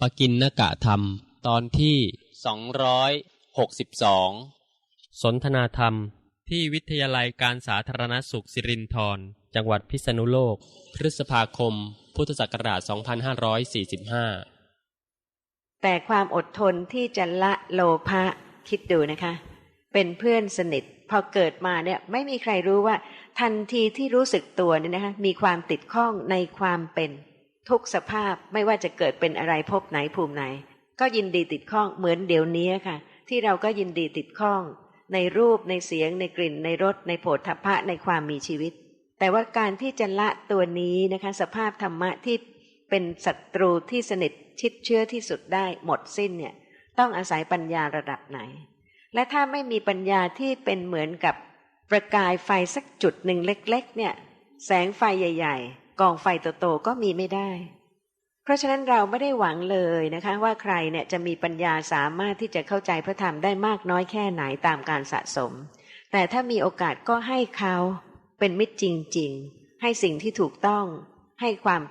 ปกินนกะธรรม ตอนที่สองร้อยหกสิบสองสนทนาธรรม ที่วิทยาลัยการสาธารณสุขสิรินธรจังหวัดพิษณุโลก พฤษภาคม พุทธศักราช 2545 แต่ความอดทนที่จะละโลภะคิดดูนะคะ เป็นเพื่อนสนิท พอเกิดมาเนี่ยไม่มีใครรู้ว่า ทันทีที่รู้สึกตัวเนี่ยนะคะมีความติดข้องในความเป็น ทุกสภาพไม่ว่าจะเกิดเป็นอะไรพบไหนภูมิไหน ก็ยินดีติดข้องเหมือนเดี๋ยวนี้ค่ะ ที่เราก็ยินดีติดข้อง ในรูปในเสียง ในกลิ่น ในรสในโผฏฐัพพะในความมีชีวิต แต่ว่าการที่จะละตัวนี้นะคะ สภาพธรรมะที่เป็นศัตรูที่สนิทชิดเชื้อที่สุดได้หมดสิ้นเนี่ยต้องอาศัยปัญญาระดับไหน และถ้าไม่มีปัญญาที่เป็นเหมือนกับประกายไฟสักจุดหนึ่งเล็ก ๆ เนี่ย แสงไฟใหญ่ ๆ กองไฟโตๆก็มีไม่ได้ เพราะฉะนั้นเราไม่ได้หวังเลยนะคะ ว่าใครเนี่ยจะมีปัญญาสามารถที่จะเข้าใจพระธรรมได้มากน้อยแค่ไหนตามการสะสม แต่ถ้ามีโอกาสก็ให้เขาเป็นมิตรจริง ๆ ให้สิ่งที่ถูกต้อง ให้ความ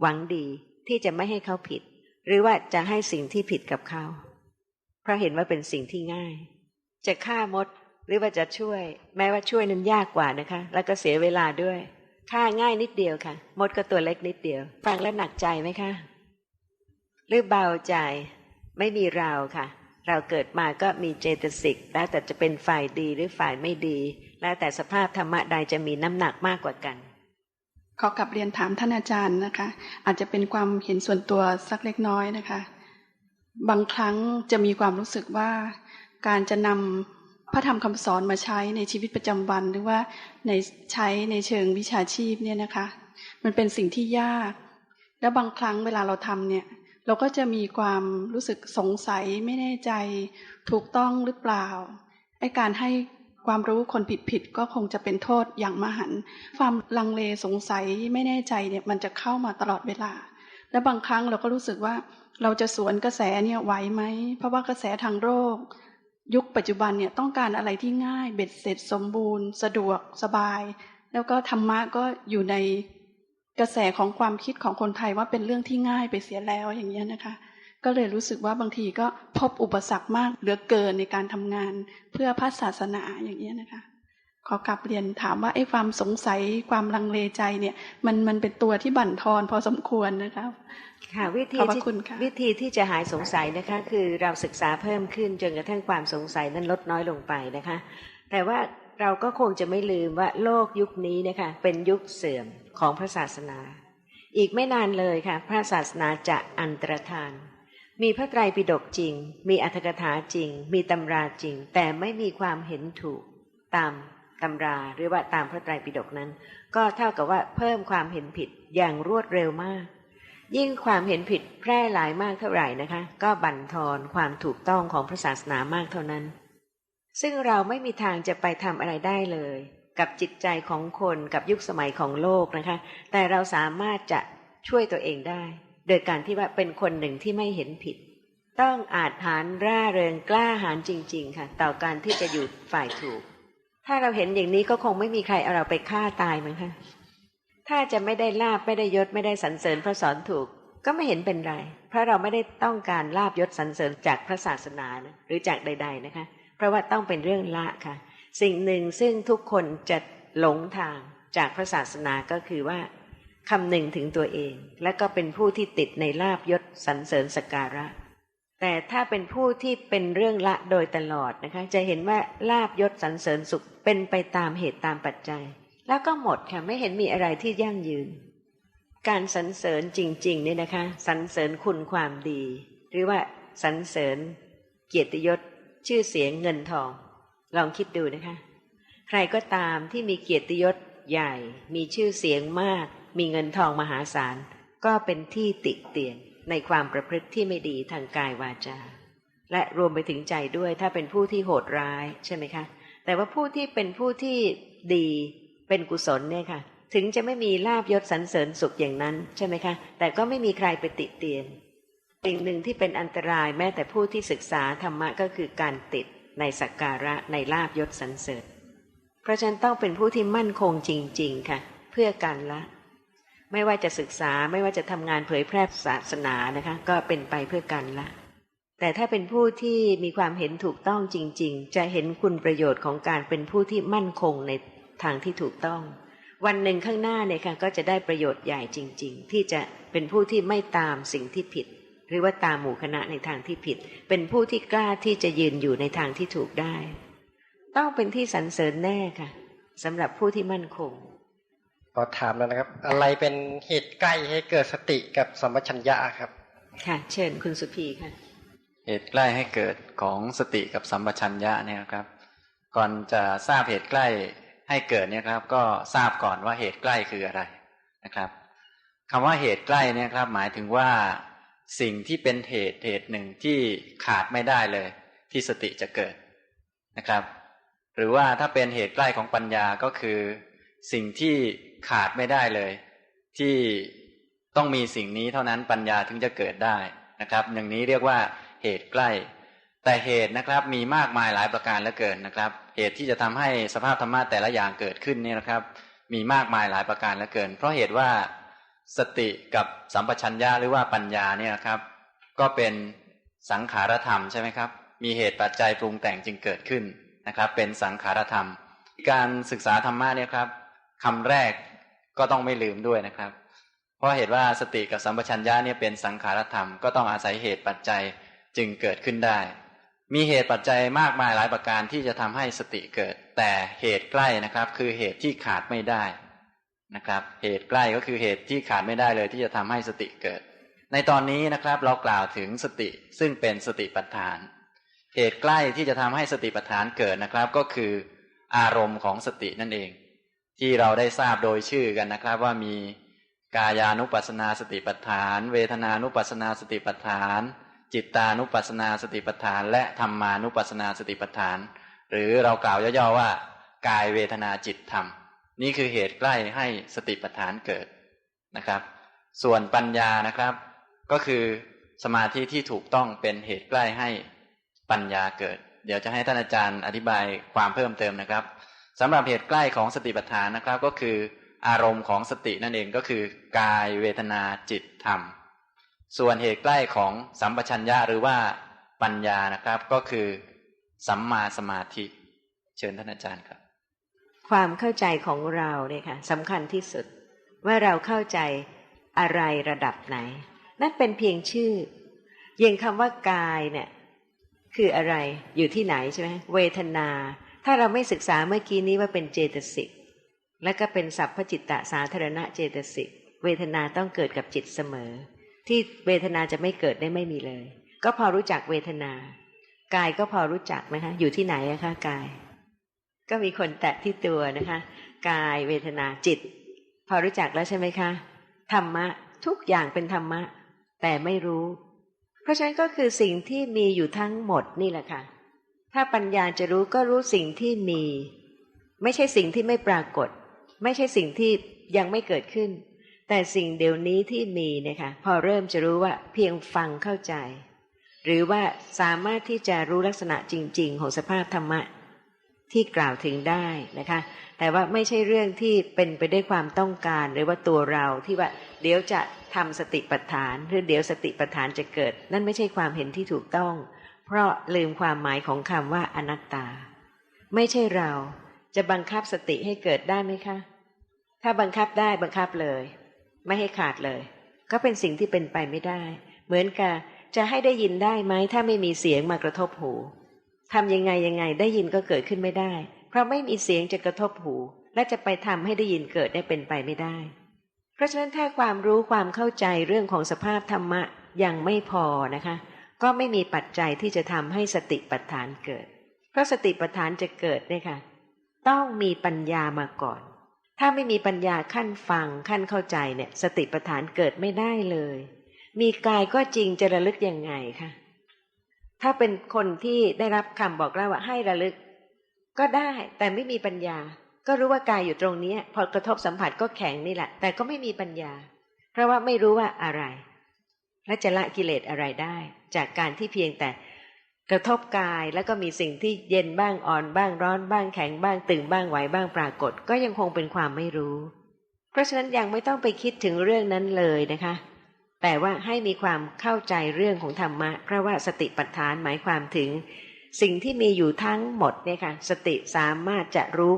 หวังดีที่จะไม่ให้เขาผิด หรือว่าจะให้สิ่งที่ผิดกับเขา เพราะเห็นว่าเป็นสิ่งที่ง่าย จะฆ่ามดหรือว่าจะช่วย แม้ว่าช่วยนั้นยากกว่านะคะ แล้วก็เสียเวลาด้วย ฆ่าง่ายนิดเดียวค่ะ มดก็ตัวเล็กนิดเดียว ฟังแล้วหนักใจไหมคะหรือเบาใจไม่มีเราค่ะ เราเกิดมาก็มีเจตสิก แล้วแต่จะเป็นฝ่ายดีหรือฝ่ายไม่ดี แล้วแต่สภาพธรรมะใดจะมีน้ำหนักมากกว่ากัน ขอกลับเรียนถามท่านอาจารย์นะคะ อาจจะเป็นความเห็นส่วนตัวสักเล็กน้อยนะคะ บางครั้งจะมีความรู้สึกว่าการจะนำ พระธรรมคำสอนมาใช้ในชีวิตประจำวันหรือว่าในใช้ในเชิงวิชาชีพเนี่ยนะคะ มันเป็นสิ่งที่ยาก แล้วบางครั้งเวลาเราทำเนี่ย เราก็จะมีความรู้สึกสงสัยไม่แน่ใจ ถูกต้องหรือเปล่าไอการให้ความรู้คนผิดๆก็คงจะเป็นโทษอย่างมหันความลังเลสงสัยไม่แน่ใจเนี่ยมันจะเข้ามาตลอดเวลา และบางครั้งเราก็รู้สึกว่าเราจะสวนกระแสเนี่ยไหวไหม เพราะว่ากระแสทางโรค ยุคปัจจุบันเนี่ยต้องการอะไรที่ง่ายเบ็ดเสร็จสมบูรณ์ สะดวกสบาย แล้วก็ธรรมะก็อยู่ในกระแสของความคิดของคนไทยว่าเป็นเรื่องที่ง่ายไปเสียแล้วอย่างนี้นะคะ ก็เลยรู้สึกว่าบางทีก็พบอุปสรรคมากเหลือเกินในการทำงานเพื่อพระศาสนาอย่างนี้นะคะ ขอกลับเรียนถามว่าไอ้ความสงสัยความลังเลใจเนี่ยมันมันเป็นตัวที่บั่นทอนพอสมควรนะคะค่ะวิธีขอบพระที่คุณค่ะวิธีที่จะหายสงสัยนะคะคือเราศึกษาเพิ่มขึ้นจนกระทั่งความสงสัยนั้นลดน้อยลงไปนะคะ แต่ว่าเราก็คงจะไม่ลืมว่าโลกยุคนี้นะคะเป็นยุคเสื่อมของพระศาสนา อีกไม่นานเลยค่ะ พระศาสนาจะอันตรธาน มีพระไตรปิฎกจริง มีอัตถกถาจริง มีตำราจริง แต่ไม่มีความเห็นถูกตาม ตำราหรือว่าตามพระไตรปิฎกนั้น ก็เท่ากับว่าเพิ่มความเห็นผิดอย่างรวดเร็วมาก ยิ่งความเห็นผิดแพร่หลายมากเท่าไหร่นะคะ ก็บั่นทอนความถูกต้องของพระศาสนามากเท่านั้น ซึ่งเราไม่มีทางจะไปทำอะไรได้เลย กับจิตใจของคนกับยุคสมัยของโลกนะคะ แต่เราสามารถจะช่วยตัวเองได้ โดยการที่ว่าเป็นคนหนึ่งที่ไม่เห็นผิด ต้องอาจหารร่าเริงกล้าหาญจริง ๆ ค่ะ ต่อการที่จะอยู่ฝ่ายถูก ถ้าเราเห็นอย่างนี้ก็คงไม่มีใครเอาเราไปฆ่าตายมั้งคะถ้าจะไม่ได้ลาบไม่ได้ยศไม่ได้สรรเสริญพระสอนถูก ก็ไม่เห็นเป็นไร เพราะเราไม่ได้ต้องการลาบยศสรรเสริญจากพระศาสนานะหรือจากใด ๆนะคะ เพราะว่าต้องเป็นเรื่องละค่ะ สิ่งหนึ่งซึ่งทุกคนจะหลงทางจากพระศาสนาก็คือว่าคำหนึ่งถึงตัวเอง และก็เป็นผู้ที่ติดในลาบยศสรรเสริญสกการะ แต่ถ้าเป็นผู้ที่เป็นเรื่องละโดยตลอดนะคะ จะเห็นว่าลาบยศสรรเสริญสุขเป็นไปตามเหตุตามปัจจัย แล้วก็หมดค่ะไม่เห็นมีอะไรที่ยั่งยืน การสรรเสริญจริงๆเนี่ยนะคะสรรเสริญคุณความดี หรือว่าสรรเสริญ เกียรติยศชื่อเสียงเงินทอง ลองคิดดูนะคะ ใครก็ตามที่มีเกียรติยศใหญ่ มีชื่อเสียงมาก มีเงินทองมหาศาล ก็เป็นที่ติเตียน ในความประพฤติที่ไม่ดีทางกายวาจา และรวมไปถึงใจด้วยถ้าเป็นผู้ที่โหดร้ายใช่ไหมคะ แต่ว่าผู้ที่เป็นผู้ที่ดีเป็นกุศลเนี่ยค่ะ ถึงจะไม่มีลาบยศสรรเสริญสุขอย่างนั้นใช่ไหมคะ แต่ก็ไม่มีใครไปติเตียนสิ่งหนึ่งที่เป็นอันตรายแม้แต่ผู้ที่ศึกษาธรรมะก็คือการติดในสักการะในลาบยศสรรเสริญ เพราะฉะนั้นต้องเป็นผู้ที่มั่นคงจริง ๆ ค่ะ เพื่อการละ ไม่ว่าจะศึกษาไม่ว่าจะทำงานเผยแพร่ศาสนานะคะ ก็เป็นไปเพื่อกันละ แต่ถ้าเป็นผู้ที่มีความเห็นถูกต้องจริง ๆ จะเห็นคุณประโยชน์ของการเป็นผู้ที่มั่นคงในทางที่ถูกต้อง วันหนึ่งข้างหน้าเนี่ยค่ะก็จะได้ประโยชน์ใหญ่จริง ๆ ที่จะเป็นผู้ที่ไม่ตามสิ่งที่ผิด หรือว่าตามหมู่คณะในทางที่ผิด เป็นผู้ที่กล้าที่จะยืนอยู่ในทางที่ถูกได้ ต้องเป็นที่สรรเสริญแน่ค่ะสำหรับผู้ที่มั่นคง ขอถามแล้วนะครับ อะไรเป็นเหตุใกล้ให้เกิดสติกับสัมปชัญญะครับ ค่ะ เชิญคุณสุภีค่ะ เหตุใกล้ให้เกิดของสติกับสัมปชัญญะเนี่ยครับ ก่อนจะทราบเหตุใกล้ให้เกิดเนี่ยครับ ก็ทราบก่อนว่าเหตุใกล้คืออะไรนะครับคำว่าเหตุใกล้เนี่ยครับ หมายถึงว่าสิ่งที่เป็นเหตุเหตุหนึ่งที่ขาดไม่ได้เลย ที่สติจะเกิดนะครับ หรือว่าถ้าเป็นเหตุใกล้ของปัญญาก็คือ สิ่งที่ ขาดไม่ได้เลย ที่ต้องมีสิ่งนี้เท่านั้นปัญญาถึงจะเกิดได้นะครับ อย่างนี้เรียกว่าเหตุใกล้ แต่เหตุนะครับมีมากมายหลายประการเหลือเกินนะครับ เหตุที่จะทำให้สภาพธรรมะแต่ละอย่างเกิดขึ้นเนี่ยนะครับ มีมากมายหลายประการเหลือเกิน เพราะเหตุว่าสติกับสัมปชัญญะหรือว่าปัญญาเนี่ยครับ ก็เป็นสังขารธรรมใช่ไหมครับ มีเหตุปัจจัยปรุงแต่งจึงเกิดขึ้นนะครับ เป็นสังขารธรรม การศึกษาธรรมะเนี่ยครับคำแรก ก็ต้องไม่ลืมด้วยนะครับ เพราะเหตุว่าสติกับสัมปชัญญะเนี่ยเป็นสังขารธรรมก็ต้องอาศัยเหตุปัจจัยจึงเกิดขึ้นได้ มีเหตุปัจจัยมากมายหลายประการที่จะทำให้สติเกิด แต่เหตุใกล้นะครับ คือเหตุที่ขาดไม่ได้นะครับ เหตุใกล้ก็คือเหตุที่ขาดไม่ได้เลยที่จะทำให้สติเกิด ในตอนนี้นะครับเรากล่าวถึงสติซึ่งเป็นสติปัฏฐาน เหตุใกล้ที่จะทำให้สติปัฏฐานเกิดนะครับ ก็คืออารมณ์ของสตินั่นเอง ที่เราได้ทราบโดยชื่อกันนะครับ ว่ามีกายานุปัสนาสติปัฏฐาน เวทนานุปัสนาสติปัฏฐาน จิตานุปัสนาสติปัฏฐาน และธรรมานุปัสนาสติปัฏฐาน หรือเรากล่าวย่อๆว่า กายเวทนาจิตธรรม นี่คือเหตุใกล้ให้สติปัฏฐานเกิดนะครับ ส่วนปัญญานะครับ ก็คือสมาธิที่ถูกต้องเป็นเหตุใกล้ให้ปัญญาเกิด เดี๋ยวจะให้ท่านอาจารย์อธิบายความเพิ่มเติมนะครับ สำหรับเหตุใกล้ของสติปัฏฐานนะครับ ก็คืออารมณ์ของสตินั่นเองก็คือกายเวทนาจิตธรรม ส่วนเหตุใกล้ของสัมปชัญญะหรือว่าปัญญานะครับก็คือ สัมมาสมาธิ เชิญท่านอาจารย์ครับ ความเข้าใจของเราเนี่ยค่ะสำคัญที่สุด ว่าเราเข้าใจอะไรระดับไหน นั่นเป็นเพียงชื่อยังคำว่ากายเนี่ยคืออะไรอยู่ที่ไหนใช่ไหมเวทนา ถ้าเราไม่ศึกษาเมื่อกี้นี้ว่าเป็นเจตสิก และก็เป็นสัพพจิตตสาธารณะเจตสิก เวทนาต้องเกิดกับจิตเสมอ ที่เวทนาจะไม่เกิดได้ไม่มีเลย ก็พอรู้จักเวทนา กายก็พอรู้จักไหมคะ อยู่ที่ไหนอะคะกาย ก็มีคนแตะที่ตัวนะคะ กายเวทนาจิต พอรู้จักแล้วใช่ไหมคะธรรมะทุกอย่างเป็นธรรมะ แต่ไม่รู้ เพราะฉะนั้นก็คือสิ่งที่มีอยู่ทั้งหมดนี่แหละค่ะ ถ้าปัญญาจะรู้ก็รู้สิ่งที่มี ไม่ใช่สิ่งที่ไม่ปรากฏ ไม่ใช่สิ่งที่ยังไม่เกิดขึ้น แต่สิ่งเดี๋ยวนี้ที่มีนี่ยค่ะพอเริ่มจะรู้ว่าเพียงฟังเข้าใจ หรือว่าสามารถที่จะรู้ลักษณะจริง ๆ ของสภาพธรรมะที่กล่าวถึงได้นะคะ แต่ว่าไม่ใช่เรื่องที่เป็นไปได้วยความต้องการหรือว่าตัวเราที่ว่าเดี๋ยวจะทำสติปัฏฐาน หรือเดี๋ยวสติปัฏฐานจะเกิด นั่นไม่ใช่ความเห็นที่ถูกต้อง เพราะลืมความหมายของคำว่าอนัตตา ไม่ใช่เราจะบังคับสติให้เกิดได้ไหมคะ ถ้าบังคับได้บังคับเลย ไม่ให้ขาดเลย ก็เป็นสิ่งที่เป็นไปไม่ได้ เหมือนกับจะให้ได้ยินได้ไหมถ้าไม่มีเสียงมากระทบหูทำยังไงยังไงได้ยินก็เกิดขึ้นไม่ได้ เพราะไม่มีเสียงจะกระทบหู และจะไปทำให้ได้ยินเกิดได้เป็นไปไม่ได้ เพราะฉะนั้นถ้าความรู้ความเข้าใจเรื่องของสภาพธรรมะยังไม่พอนะคะ ก็ไม่มีปัจจัยที่จะทำให้สติปัฏฐานเกิด เพราะสติปัฏฐานจะเกิดเนี่ยค่ะ ต้องมีปัญญามาก่อน ถ้าไม่มีปัญญาขั้นฟังขั้นเข้าใจเนี่ย สติปัฏฐานเกิดไม่ได้เลย มีกายก็จริงจะระลึกยังไงคะถ้าเป็นคนที่ได้รับคำบอกเล่าว่าให้ระลึก ก็ได้แต่ไม่มีปัญญา ก็รู้ว่ากายอยู่ตรงนี้ พอกระทบสัมผัสก็แข็งนี่แหละ แต่ก็ไม่มีปัญญา เพราะว่าไม่รู้ว่าอะไร และจะละกิเลสอะไรได้ จากการที่เพียงแต่กระทบกายแล้วก็มีสิ่งที่เย็นบ้างอ่อนบ้างร้อนบ้างแข็งบ้างตึงบ้างไหวบ้างปรากฏ ก็ยังคงเป็นความไม่รู้ เพราะฉะนั้นยังไม่ต้องไปคิดถึงเรื่องนั้นเลยนะคะ แต่ว่าให้มีความเข้าใจเรื่องของธรรมะเพราะว่าสติปัฏฐานหมายความถึง สิ่งที่มีอยู่ทั้งหมดเนี่ยค่ะสติสามารถจะรู้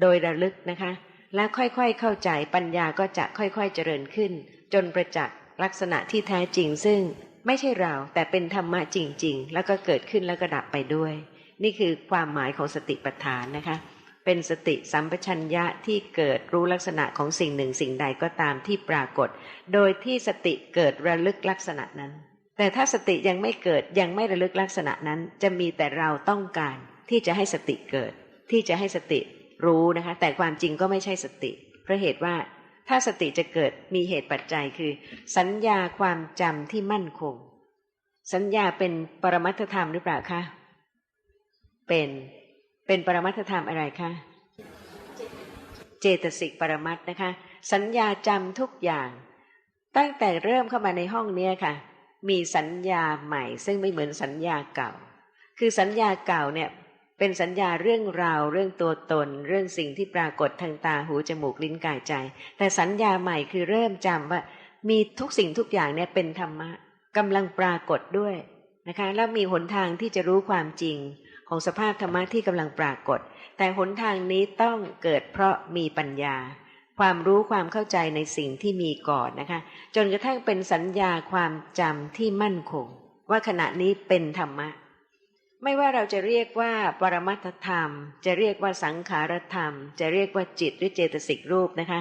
โดยระลึกนะคะ และค่อยๆเข้าใจปัญญาก็จะค่อยๆเจริญขึ้น จนประจักษ์ ลักษณะที่แท้จริงซึ่งไม่ใช่เราแต่เป็นธรรมะจริง ๆ แล้วก็เกิดขึ้นแล้วก็ดับไปด้วย นี่คือความหมายของสติปัฏฐานนะคะ เป็นสติสัมปชัญญะที่เกิดรู้ลักษณะของสิ่งหนึ่งสิ่งใดก็ตามที่ปรากฏ โดยที่สติเกิดระลึกลักษณะนั้น แต่ถ้าสติยังไม่เกิดยังไม่ระลึกลักษณะนั้น จะมีแต่เราต้องการที่จะให้สติเกิด ที่จะให้สติรู้นะคะ แต่ความจริงก็ไม่ใช่สติเพราะเหตุว่า ถ้าสติจะเกิดมีเหตุปัจจัยคือ สัญญาความจำที่มั่นคง สัญญาเป็นปรมัตถธรรมหรือเปล่าคะ เป็นเป็นปรมัตถธรรมอะไรคะ เจตสิกปรมัตนะคะ สัญญาจำทุกอย่าง ตั้งแต่เริ่มเข้ามาในห้องเนี้ยค่ะ มีสัญญาใหม่ ซึ่งไม่เหมือนสัญญาเก่า คือสัญญาเก่าเนี่ย เป็นสัญญาเรื่องราว เรื่องตัวตน เรื่องสิ่งที่ปรากฏทางตาหูจมูกลิ้นกายใจ แต่สัญญาใหม่คือเริ่มจำว่า มีทุกสิ่งทุกอย่างเนี่ยเป็นธรรมะกำลังปรากฏด้วยนะคะแล้วมีหนทางที่จะรู้ความจริง ของสภาพธรรมะที่กำลังปรากฏ แต่หนทางนี้ต้องเกิดเพราะมีปัญญา ความรู้ความเข้าใจในสิ่งที่มีก่อนนะคะ จนกระทั่งเป็นสัญญาความจำที่มั่นคง ว่าขณะนี้เป็นธรรมะ ไม่ว่าเราจะเรียกว่าปรมัตธรรม จะเรียกว่าสังขารธรรม จะเรียกว่าจิตหรือเจตสิกรูปนะคะ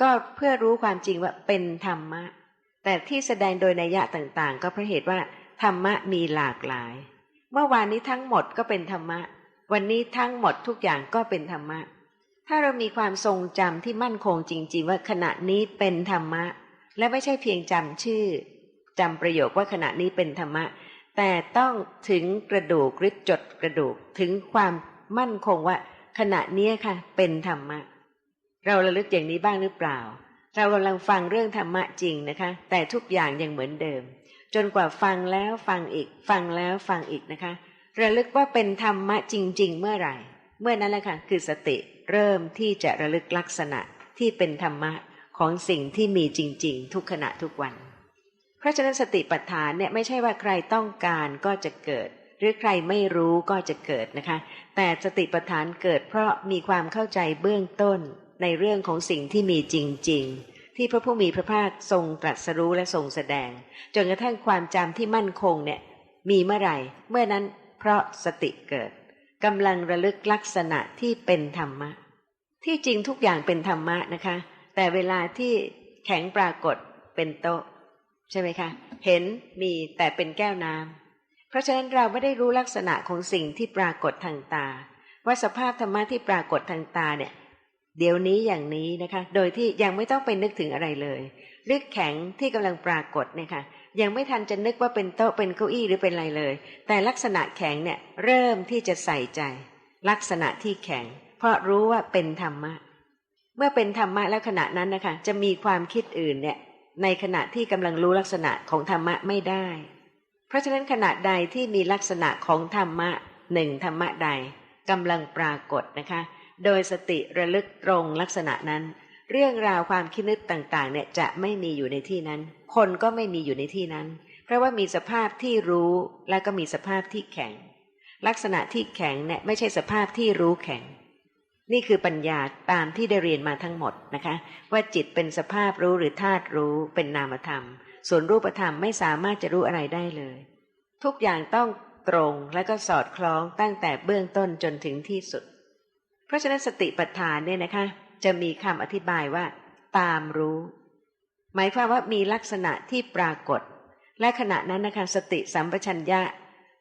ก็เพื่อรู้ความจริงว่าเป็นธรรมะ แต่ที่แสดงโดยนัยยะต่างๆ ก็เพราะเหตุว่าธรรมะมีหลากหลาย เมื่อวานนี้ทั้งหมดก็เป็นธรรมะ วันนี้ทั้งหมดทุกอย่างก็เป็นธรรมะ ถ้าเรามีความทรงจำที่มั่นคงจริง ๆ ว่าขณะนี้เป็นธรรมะ และไม่ใช่เพียงจำชื่อจำประโยคว่าขณะนี้เป็นธรรมะ แต่ต้องถึงกระดูกริบจดกระดูกถึงความมั่นคงว่า ขณะนี้ค่ะ เป็นธรรมะ เราระลึกอย่างนี้บ้างหรือเปล่า เรากำลังฟังเรื่องธรรมะจริงนะคะ แต่ทุกอย่างยังเหมือนเดิม จนกว่าฟังแล้วฟังอีก ฟังแล้วฟังอีกนะคะ ระลึกว่าเป็นธรรมะจริง ๆ เมื่อไหร่ เมื่อนั้นแหละค่ะคือสติเริ่มที่จะระลึกลักษณะที่เป็นธรรมะของสิ่งที่มีจริง ๆ ทุกขณะทุกวัน ราะฉะนั้นสติปัฏฐานเนี่ยไม่ใช่ว่าใครต้องการก็จะเกิด หรือใครไม่รู้ก็จะเกิดนะคะ แต่สติปัฏฐานเกิดเพราะมีความเข้าใจเบื้องต้นในเรื่องของสิ่งที่มีจริง ๆ ที่พระผู้มีพระภาคทรงตรัสรู้และทรงแสดง จนกระทั่งความจำที่มั่นคงเนี่ยมีเมื่อไหร่ เมื่อนั้นเพราะสติเกิดกำลังระลึกลักษณะที่เป็นธรรมะ ที่จริงทุกอย่างเป็นธรรมะนะคะ แต่เวลาที่แข็งปรากฏเป็นโต๊ะ ใช่ไหมคะ เห็นมีแต่เป็นแก้วน้ำเพราะฉะนั้นเราไม่ได้รู้ลักษณะของสิ่งที่ปรากฏทางตา ว่าสภาพธรรมะที่ปรากฏทางตาเนี่ย เดี๋ยวนี้อย่างนี้นะคะ โดยที่ยังไม่ต้องไปนึกถึงอะไรเลยลึกแข็งที่กำลังปรากฏเนี่ยค่ะยังไม่ทันจะนึกว่าเป็นโต๊ะเป็นเก้าอี้หรือเป็นอะไรเลย แต่ลักษณะแข็งเนี่ยเริ่มที่จะใส่ใจ ลักษณะที่แข็ง เพราะรู้ว่าเป็นธรรมะ เมื่อเป็นธรรมะแล้วขณะนั้นนะคะ จะมีความคิดอื่นเนี่ย ในขณะที่กำลังรู้ลักษณะของธรรมะไม่ได้ เพราะฉะนั้นขณะใดที่มีลักษณะของธรรมะหนึ่งธรรมะใดกำลังปรากฏนะคะ โดยสติระลึกตรงลักษณะนั้น เรื่องราวความคิดนึกต่างๆ เนี่ยจะไม่มีอยู่ในที่นั้น คนก็ไม่มีอยู่ในที่นั้น เพราะว่ามีสภาพที่รู้และก็มีสภาพที่แข็ง ลักษณะที่แข็งเนี่ยไม่ใช่สภาพที่รู้แข็ง นี่คือปัญญาตามที่ได้เรียนมาทั้งหมดนะคะ ว่าจิตเป็นสภาพรู้หรือธาตุรู้เป็นนามธรรม ส่วนรูปธรรมไม่สามารถจะรู้อะไรได้เลย ทุกอย่างต้องตรงและก็สอดคล้องตั้งแต่เบื้องต้นจนถึงที่สุด เพราะฉะนั้นสติปัฏฐานเนี่ยนะคะ จะมีคำอธิบายว่า ตามรู้ หมายความว่ามีลักษณะที่ปรากฏ และขณะนั้นนะคะสติสัมปชัญญะ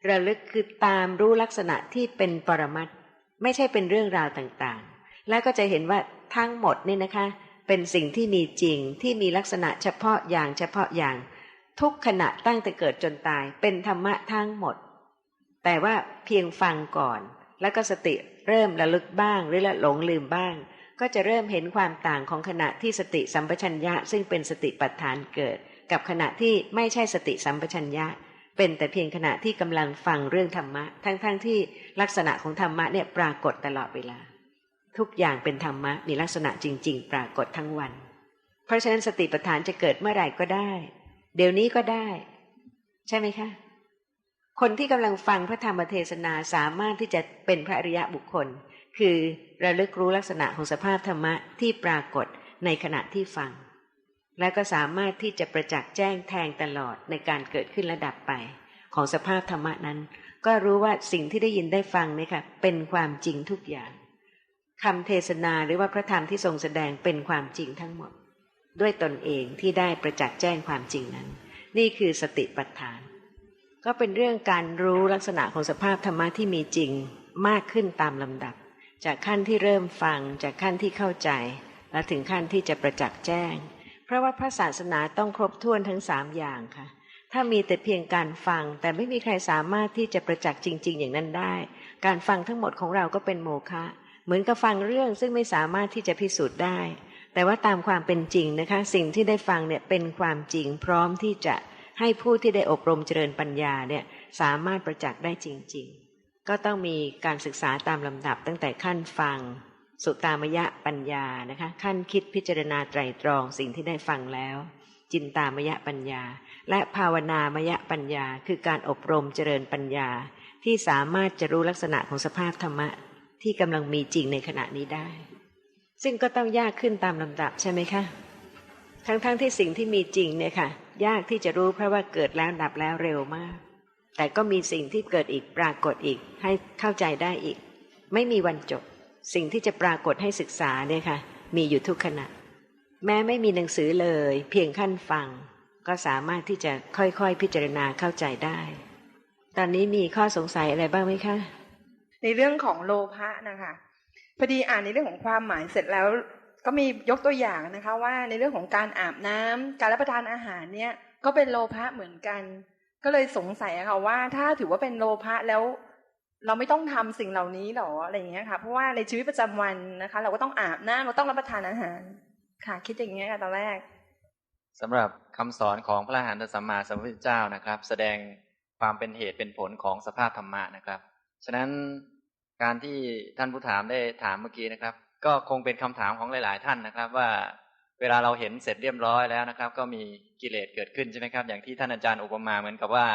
ระลึกคือตามรู้ลักษณะที่เป็นปรมัต ไม่ใช่เป็นเรื่องราวต่างๆ และก็จะเห็นว่าทั้งหมดนี่นะคะ เป็นสิ่งที่มีจริงที่มีลักษณะเฉพาะอย่างเฉพาะอย่าง ทุกขณะตั้งแต่เกิดจนตายเป็นธรรมะทั้งหมด แต่ว่าเพียงฟังก่อน แล้วก็สติเริ่มระลึกบ้างหรือละหลงลืมบ้าง ก็จะเริ่มเห็นความต่างของขณะที่สติสัมปชัญญะ ซึ่งเป็นสติปัฏฐานเกิด กับขณะที่ไม่ใช่สติสัมปชัญญะ เป็นแต่เพียงขณะที่กำลังฟังเรื่องธรรมะ ทั้งๆทที่ลักษณะของธรรมะเนี่ยปรากฏตลอดเวลา ทุกอย่างเป็นธรรมะมีลักษณะจริง ๆ ปรากฏทั้งวัน เพราะฉะนั้นสติปัฏฐานจะเกิดเมื่อไหร่ก็ได้ เดี๋ยวนี้ก็ได้ ใช่ไหมคะ คนที่กำลังฟังพระธรรมเทศนาสามารถที่จะเป็นพระอริยะบุคคล คือระลึกรู้ลักษณะของสภาพธรรมะที่ปรากฏในขณะที่ฟัง และก็สามารถที่จะประจักษ์แจ้งแทงตลอดในการเกิดขึ้นและดับไป ของสภาพธรรมะนั้น ก็รู้ว่าสิ่งที่ได้ยินได้ฟังนี่ค่ะเป็นความจริงทุกอย่างคำเทศนาหรือว่าพระธรรมที่ทรงแสดงเป็นความจริงทั้งหมด ด้วยตนเองที่ได้ประจักษ์แจ้งความจริงนั้น นี่คือสติปัฏฐาน ก็เป็นเรื่องการรู้ลักษณะของสภาพธรรมะที่มีจริงมากขึ้นตามลำดับ จากขั้นที่เริ่มฟังจากขั้นที่เข้าใจ และถึงขั้นที่จะประจักษ์แจ้ง เพราะว่าพระศาสนาต้องครบถ้วนทั้งสามอย่างค่ะ ถ้ามีแต่เพียงการฟัง แต่ไม่มีใครสามารถที่จะประจักษ์จริง ๆ อย่างนั้นได้ การฟังทั้งหมดของเราก็เป็นโมฆะเหมือนกับฟังเรื่องซึ่งไม่สามารถที่จะพิสูจน์ได้ แต่ว่าตามความเป็นจริงนะคะ สิ่งที่ได้ฟังเนี่ยเป็นความจริง พร้อมที่จะให้ผู้ที่ได้อบรมเจริญปัญญาเนี่ยสามารถประจักษ์ได้จริง ๆ ก็ต้องมีการศึกษาตามลำดับตั้งแต่ขั้นฟัง สุตามยะปัญญานะคะ ขั้นคิดพิจารณาไตรตรองสิ่งที่ได้ฟังแล้ว จินตามยะปัญญา และภาวนามยะปัญญา คือการอบรมเจริญปัญญา ที่สามารถจะรู้ลักษณะของสภาพธรรมะ ที่กำลังมีจริงในขณะนี้ได้ ซึ่งก็ต้องยากขึ้นตามลำดับใช่ไหมคะทั้งๆทที่สิ่งที่มีจริงเนี่ยค่ะ ยากที่จะรู้เพราะว่าเกิดแล้วดับแล้วเร็วมาก แต่ก็มีสิ่งที่เกิดอีกปรากฏอีกให้เข้าใจได้อีก ไม่มีวันจบ สิ่งที่จะปรากฏให้ศึกษาเนี่ยค่ะ มีอยู่ทุกขณะ แม้ไม่มีหนังสือเลย เพียงขั้นฟัง ก็สามารถที่จะค่อยๆ พิจารณาเข้าใจได้ ตอนนี้มีข้อสงสัยอะไรบ้างไหมคะ ในเรื่องของโลภะนะคะพอดีอ่านในเรื่องของความหมายเสร็จแล้วก็มียกตัวอย่างนะคะ ว่าในเรื่องของการอาบน้ำการรับประทานอาหารเนี่ย ก็เป็นโลภะเหมือนกัน ก็เลยสงสัยค่ะว่า ถ้าถือว่าเป็นโลภะแล้ว เราไม่ต้องทำสิ่งเหล่านี้หรออะไรอย่างเงี้ยค่ะเพราะว่าในชีวิตประจำวันนะคะ เราก็ต้องอาบน้ำเราต้องรับประทานอาหาร ค่ะ คิดอย่างเงี้ยค่ะตอนแรกสำหรับคำสอนของพระอรหันตสัมมาสัมพุทธเจ้านะครับ แสดงความเป็นเหตุเป็นผลของสภาพธรรมะนะครับ ฉะนั้นการที่ท่านผู้ถามได้ถามเมื่อกี้นะครับ ก็คงเป็นคำถามของหลาย ๆ ท่านนะครับ ว่าเวลาเราเห็นเสร็จเรียบร้อยแล้วนะครับ ก็มีกิเลสเกิดขึ้นใช่ไหมครับ อย่างที่ท่านอาจารย์อุปมาเหมือนกับว่า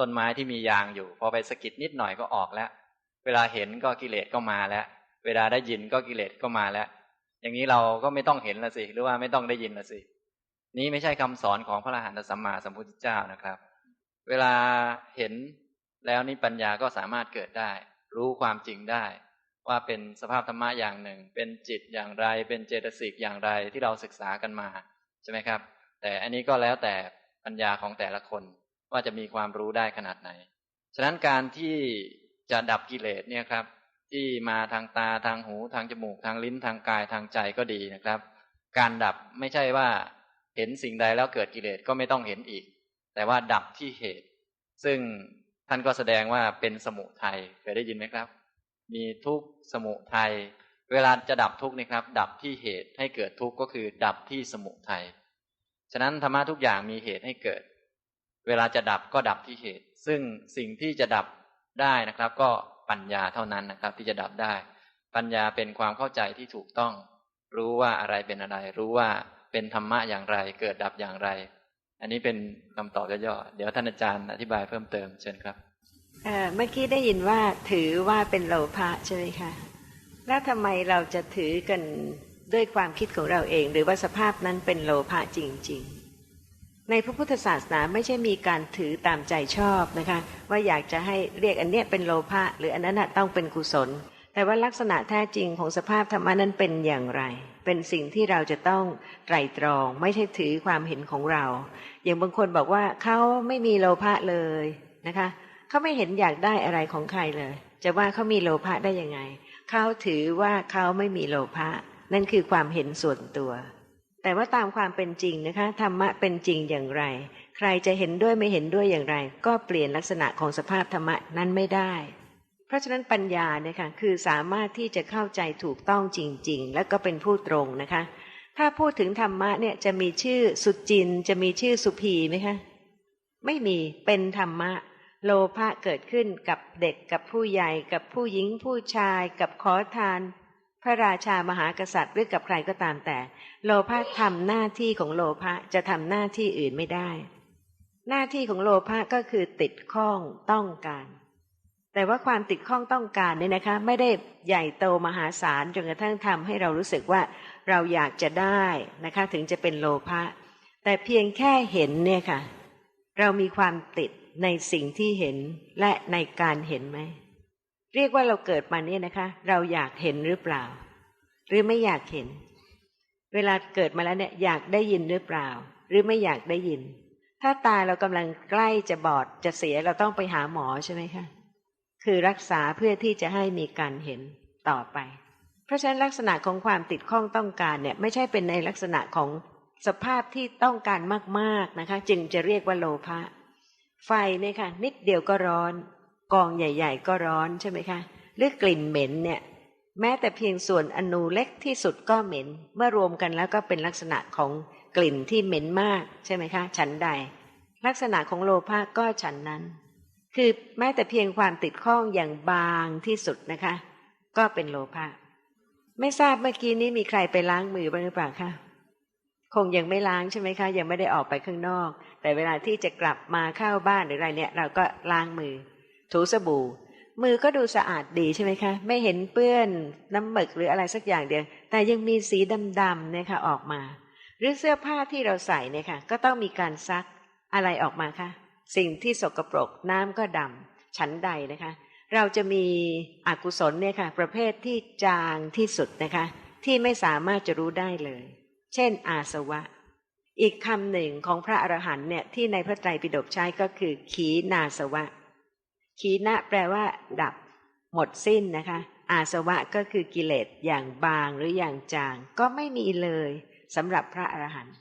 ต้นไม้ที่มียางอยู่ พอไปสกิดนิดหน่อยก็ออกแล้ว เวลาเห็นก็กิเลสก็มาแล้ว เวลาได้ยินก็กิเลสก็มาแล้ว อย่างนี้เราก็ไม่ต้องเห็นละสิ หรือว่าไม่ต้องได้ยินละสิ นี้ไม่ใช่คำสอนของพระอรหันตสัมมาสัมพุทธเจ้านะครับ เวลาเห็นแล้วนี่ปัญญาก็สามารถเกิดได้ รู้ความจริงได้ ว่าเป็นสภาพธรรมะอย่างหนึ่ง เป็นจิตอย่างไร เป็นเจตสิกอย่างไรที่เราศึกษากันมาใช่ไหมครับ แต่อันนี้ก็แล้วแต่ปัญญาของแต่ละคน ว่าจะมีความรู้ได้ขนาดไหน ฉะนั้นการที่จะดับกิเลสเนี่ยครับ ที่มาทางตาทางหูทางจมูกทางลิ้นทางกายทางใจก็ดีนะครับ การดับไม่ใช่ว่าเห็นสิ่งใดแล้วเกิดกิเลสก็ไม่ต้องเห็นอีก แต่ว่าดับที่เหตุ ซึ่งท่านก็แสดงว่าเป็นสมุทัยเคยได้ยินไหมครับ มีทุกสมุทัยเวลาจะดับทุกนี่ครับ ดับที่เหตุให้เกิดทุกก็คือ ดับที่สมุทัยฉะนั้นธรรมะทุกอย่างมีเหตุให้เกิด เวลาจะดับก็ดับที่เหตุ ซึ่งสิ่งที่จะดับได้นะครับ ก็ปัญญาเท่านั้นนะครับ ที่จะดับได้ ปัญญาเป็นความเข้าใจที่ถูกต้อง รู้ว่าอะไรเป็นอะไร รู้ว่าเป็นธรรมะอย่างไร เกิดดับอย่างไร อันนี้เป็นคำตอบย่อๆเดี๋ยวท่านอาจารย์อธิบายเพิ่มเติมเชิญครับเมื่อกี้ได้ยินว่าถือว่าเป็นโลภะใช่ไหมคะแล้วทำไมเราจะถือกันด้วยความคิดของเราเอง หรือว่าสภาพนั้นเป็นโลภะจริง ในพระพุทธศาสนาไม่ใช่มีการถือตามใจชอบนะคะว่าอยากจะให้เรียกอันเนี้ยเป็นโลภะหรืออันนั้นต้องเป็นกุศล แต่ว่าลักษณะแท้จริงของสภาพธรรมนั้นเป็นอย่างไร เป็นสิ่งที่เราจะต้องไตรตรอง ไม่ใช่ถือความเห็นของเรา อย่างบางคนบอกว่าเขาไม่มีโลภะเลยนะคะเขาไม่เห็นอยากได้อะไรของใครเลย จะว่าเขามีโลภะได้ยังไงเขาถือว่าเขาไม่มีโลภะนั่นคือความเห็นส่วนตัว แต่ว่าตามความเป็นจริงนะคะธรรมะเป็นจริงอย่างไร ใครจะเห็นด้วยไม่เห็นด้วยอย่างไร ก็เปลี่ยนลักษณะของสภาพธรรมะนั้นไม่ได้ เพราะฉะนั้นปัญญาเนี่ยค่ะคือสามารถที่จะเข้าใจถูกต้องจริง ๆ แล้วก็เป็นผู้ตรงนะคะ ถ้าพูดถึงธรรมะเนี่ยจะมีชื่อสุจินจะมีชื่อสุพีไหมคะไม่มีเป็นธรรมะ โลภะเกิดขึ้นกับเด็กกับผู้ใหญ่กับผู้หญิงผู้ชาย กับขอทาน พระราชามหากษัตริย์หรือกับใครก็ตามแต่ โลภะทำหน้าที่ของโลภะจะทำหน้าที่อื่นไม่ได้ หน้าที่ของโลภะก็คือติดข้องต้องการ แต่ว่าความติดข้องต้องการเนี่ยนะคะ ไม่ได้ใหญ่โตมหาศาลจนกระทั่งทำให้เรารู้สึกว่าเราอยากจะได้นะคะ ถึงจะเป็นโลภะแต่เพียงแค่เห็นเนี่ยค่ะ เรามีความติดในสิ่งที่เห็นและในการเห็นไหม เรียกว่าเราเกิดมาเนี่ยนะคะ เราอยากเห็นหรือเปล่า หรือไม่อยากเห็น เวลาเกิดมาแล้วเนี่ยอยากได้ยินหรือเปล่า หรือไม่อยากได้ยิน ถ้าตาเรากำลังใกล้จะบอดจะเสียเราต้องไปหาหมอใช่ไหมคะคือรักษาเพื่อที่จะให้มีการเห็นต่อไป เพราะฉะนั้นลักษณะของความติดข้องต้องการเนี่ยไม่ใช่เป็นในลักษณะของสภาพที่ต้องการมากๆนะคะ จึงจะเรียกว่าโลภะไฟเนี่ยค่ะนิดเดียวก็ร้อน กองใหญ่ ๆ ก็ร้อนใช่ไหมคะหรือกลิ่นเหม็นเนี่ย แม้แต่เพียงส่วนอนูเล็กที่สุดก็เหม็น เมื่อรวมกันแล้วก็เป็นลักษณะของกลิ่นที่เหม็นมากใช่ไหมคะฉันใด ลักษณะของโลภะก็ฉันนั้น คือแม้แต่เพียงความติดข้องอย่างบางที่สุดนะคะ ก็เป็นโลภะไม่ทราบเมื่อกี้นี้มีใครไปล้างมือบ้างหรือเปล่าคะคงยังไม่ล้างใช่ไหมคะ ยังไม่ได้ออกไปข้างนอก แต่เวลาที่จะกลับมาเข้าบ้านหรืออะไรเนี่ย เราก็ล้างมือ ถูสบู่ มือก็ดูสะอาดดีใช่ไหมคะ ไม่เห็นเปื้อนน้ำหมึกหรืออะไรสักอย่างเดียว แต่ยังมีสีดำๆเนี่ยค่ะออกมา หรือเสื้อผ้าที่เราใส่เนี่ยค่ะ ก็ต้องมีการซักอะไรออกมาคะสิ่งที่สกปรกน้ำก็ดำชั้นใดนะคะ เราจะมีอกุศลเนี่ยค่ะ ประเภทที่จางที่สุดนะคะ ที่ไม่สามารถจะรู้ได้เลย เช่น อาสวะ อีกคำหนึ่งของพระอรหันต์เนี่ยที่ในพระไตรปิฎกใช้ก็คือขีนาสวะ ขีนะแปลว่า ดับ หมดสิ้นนะคะ อาสวะก็คือกิเลสอย่างบางหรืออย่างจาง ก็ไม่มีเลยสำหรับพระอรหันต์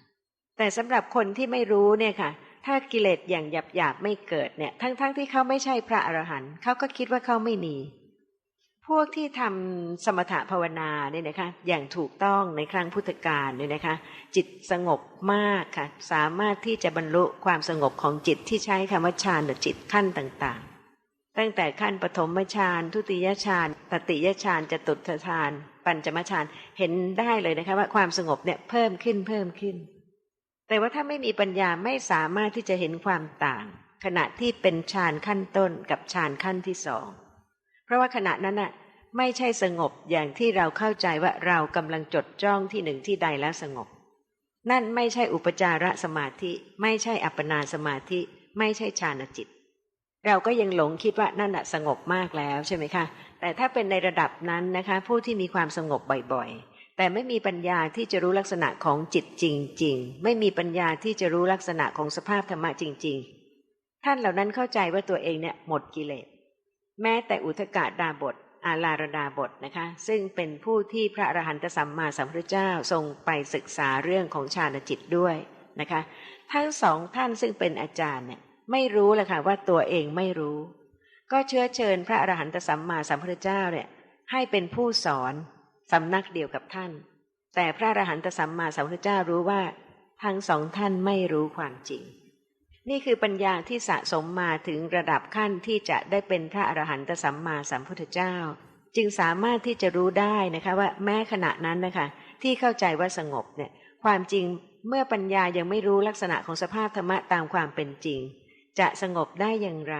แต่สำหรับคนที่ไม่รู้เนี่ยค่ะ ถ้ากิเลสอย่างหยาบหยาบไม่เกิดเนี่ย ทั้งๆทที่เขาไม่ใช่พระอรหันต์เขาก็คิดว่าเขาไม่มี พวกที่ทำสมถะภาวนาเนี่ยนะคะ อย่างถูกต้องในครั้งพุทธกาลเนี่ยนะคะ จิตสงบมากค่ะ สามารถที่จะบรรลุความสงบของจิตที่ใช้คำว่าฌานหรือจิตขั้นต่างๆ ตั้งแต่ขั้นปฐมฌานทุติยฌานตติยฌานจตุตฌาน ปัญจมฌานเห็นได้เลยนะคะว่าความสงบเนี่ยเพิ่มขึ้นเพิ่มขึ้น แต่ว่าถ้าไม่มีปัญญาไม่สามารถที่จะเห็นความต่าง ขณะที่เป็นฌานขั้นต้นกับฌานขั้นที่สองเพราะว่าขณะนั้นน่ะไม่ใช่สงบอย่างที่เราเข้าใจว่าเรากำลังจดจ้องที่หนึ่งที่ใดแล้วสงบ นั่นไม่ใช่อุปจารสมาธิ ไม่ใช่อัปปนาสมาธิ ไม่ใช่ฌานจิต เราก็ยังหลงคิดว่านั่นสงบมากแล้วใช่ไหมคะแต่ถ้าเป็นในระดับนั้นนะคะ ผู้ที่มีความสงบบ่อยๆ แต่ไม่มีปัญญาที่จะรู้ลักษณะของจิตจริง ๆ ไม่มีปัญญาที่จะรู้ลักษณะของสภาพธรรมะจริง ๆ ท่านเหล่านั้นเข้าใจว่าตัวเองเนี่ยหมดกิเลสแม้แต่อุทกาดาบทอาลารดาบทนะคะ ซึ่งเป็นผู้ที่พระอรหันตสัมมาสัมพุทธเจ้าทรงไปศึกษาเรื่องของฌานจิตด้วยนะคะ ทั้งสองท่านซึ่งเป็นอาจารย์เนี่ย ไม่รู้เลยค่ะว่าตัวเองไม่รู้ ก็เชื้อเชิญพระอรหันตสัมมาสัมพุทธเจ้าเนี่ยให้เป็นผู้สอนสำนักเดียวกับท่าน แต่พระอรหันตสัมมาสัมพุทธเจ้ารู้ว่า ทั้งสองท่านไม่รู้ความจริง นี่คือปัญญาที่สะสมมาถึงระดับขั้นที่จะได้เป็นพระอรหันตสัมมาสัมพุทธเจ้า จึงสามารถที่จะรู้ได้นะคะว่าแม้ขณะนั้นนะคะที่เข้าใจว่าสงบเนี่ยความจริงเมื่อปัญญายังไม่รู้ลักษณะของสภาพธรรมะตามความเป็นจริง จะสงบได้อย่างไร